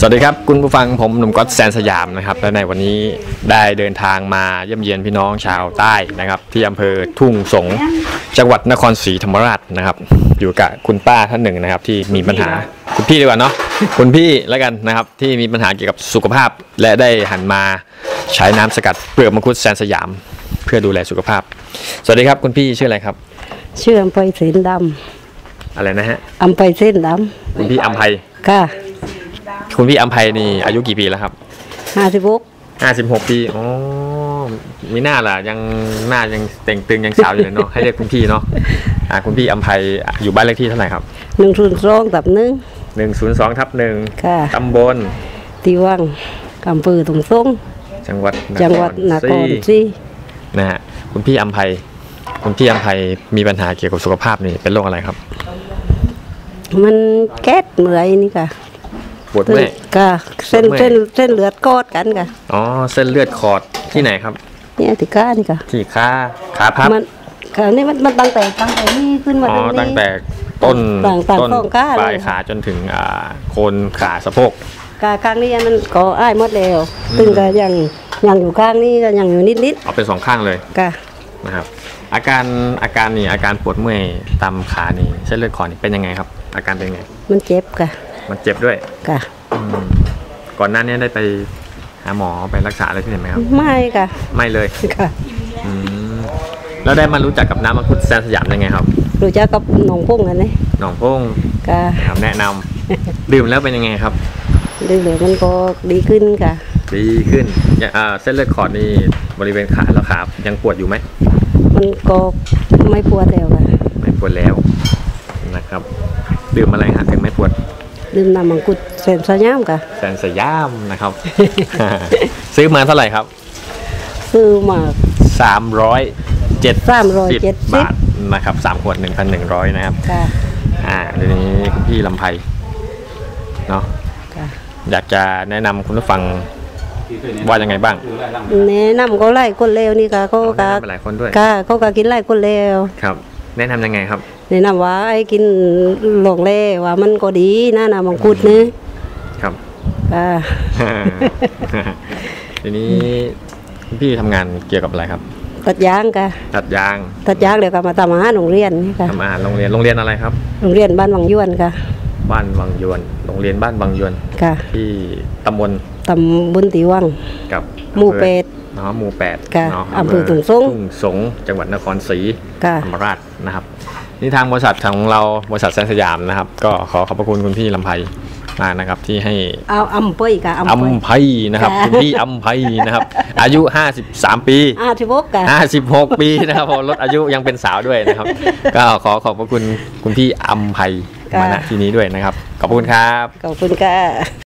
สวัสดีครับคุณผู้ฟังผมหนุ่มก๊อตแซนสยามนะครับและในวันนี้ได้เดินทางมาเยี่ยมเยียนพี่น้องชาวใต้นะครับ ที่อำเภอทุ่งสงจังหวัดนครศรีธรรมราชนะครับ อยู่กับคุณป้าท่านหนึ่งนะครับที่มีปัญหาคุณพี่ดีกว่าเนาะคุณพี่แล้วกันนะครับที่มีปัญหาเกี่ยวกับสุขภาพ และได้หันมาใช้น้ำสกัดเปลือกมังคุดแซนสยาม เพื่อดูแลสุขภาพ สวัสดีครับคุณพี่ชื่ออะไรครับ ชื่ออำไพเส้นดอะไรนะฮะำอำไพเส้นดคุณพี่อัมไพำค่ะ คุณพี่อัมไพนี่อายุกี่ปีแล้วครับห้าสิบหกห้าสิบหกปีอ๋อมีหน้าล่ะยังหน้ายังเต่งตึงยังสาวอยู่เลยเนาะให้เรียกคุณพี่เนาะอ่าคุณพี่อัมภัยอยู่บ้านเลขที่เท่าไหร่ครับหนึ่งศูนย์สองตับหนึ่งหนึ่งศูนย์สองทับหนึ่งค่ะตำบลตีวังอำเภอถุงสงจังหวัดจังหวัดนครศรีศรีนะฮะคุณพี่อัมภัยคุณพี่อัมภัยมีปัญหาเกี่ยวกับสุขภาพนี่เป็นโรคอะไรครับ มันแก๊สเหมื่อยนี่ค่ะ ปวดเมื่อยค่ะเส้นเมื่อยเส้นเส้นเลือดกอดกันค่ะอ๋อเส้นเลือดขอดที่ไหนครับ เนี่ยติก้านี่ค่ะที่ขาขาพับมันค่ะนี่มันมันตั้งแต่ตั้งแต่นี่ขึ้นมาอ๋อตรงนี้ตั้งแต่ต้นต่างๆต้นข้องขาเลยปลายขาจนถึงอ่าโคนขาสะโพกกาข้างนี้มันก็อ้ายหมดแล้วซึ่งก็ยังยังอยู่ข้างนี้ก็ยังอยู่นิดนิดเอาเป็นสองข้างเลยๆค่ะนะครับ อาการอาการนี่อาการปวดเมื่อยตามขานี่เส้นเลือดขอดนี่เป็นยังไงครับ อาการเป็นยังไง มันเจ็บค่ะ มันเจ็บด้วยค่ะอืมก่อนหน้านี้ได้ไปหาหมอไปรักษาอะไรที่ไหนไหมครับ ไม่ค่ะไม่เลยค่ะอืมแล้วได้มารู้จักกับน้ำมังคุดแซนสยามยังไงครับรู้จักกับหนองพุ่งกันนี่หนองพงก็ครับแนะนำ ดื่มแล้วเป็นยังไงครับเรื่อยๆมันก็ดีขึ้นค่ะ ดีขึ้นยังอ่าเส้นเลือดขอดนี่บริเวณขาแล้วขายังปวดอยู่ไหม มันก็ไม่ปวดแล้วค่ะไม่ปวดแล้วนะครับ ดื่มอะไรฮะถึงไม่ปวด ดื่มน้ำมังคุดเซนสยามค่ะแซนสยามนะครับ ซื้อมาเท่าไหร่ครับ ซื้อมาสามร้อยเจ็ด370บาทนะครับสามขวดหนึ่งพันหนึ่งร้อยนะครับค่ะอ่าเดี๋ยวนี้คุณพี่ลำไพเนาะค่ะอยากจะแนะนำคุณผู้ฟังว่ายังไงบ้างแนะนำก็ไล่คนเลวนี่ค่ะเขาเอาก็แนะนำไปหลายคนด้วยค่ะเขาก็กินไล่คนเลวครับ แนะนำยังไงครับ แนะนำว่าไอ้กินหลงเล่ว่ามันก็ดีนะน้ำมังคุดนี่ครับค่ะทีนี้คุณพี่ทำงานเกี่ยวกับอะไรครับตัดยางค่ะตัดยางตัดยางเดี๋ยวก็มาทำอาหารโรงเรียนนี่ค่ะทำอาหารโรงเรียนโรงเรียนอะไรครับ โรงเรียนบ้านวังยวนค่ะ บ้านวังยวนโรงเรียนบ้านวังยวนค่ะ ที่ตำบลตำบลตีวังกับหมู่อำภอเป็ดเนาะหมู่แปดค่ะเนาะอำเภอทุ่งสงทุ่งสงจังหวัดนครศรีค่ะธรรมราชนะครับ นี่ทางบริษัทของเราบริษัทแซนสยามนะครับ ก็ขอขอบพระคุณคุณพี่ลำไพมากนะครับที่ให้เอาอำเปยค่ะอำเปยอัมไพนะครับค่ะคุณพี่อัมไพนะครับ อายุ 53 ปีอาทิบกค่ะ56 ปีนะครับพอลดอายุยังเป็นสาวด้วยนะครับ ก็ขอขอบพระคุณคุณพี่อัมไพมาณที่นี้ด้วยนะครับ ขอบคุณครับ ขอบคุณค่ะ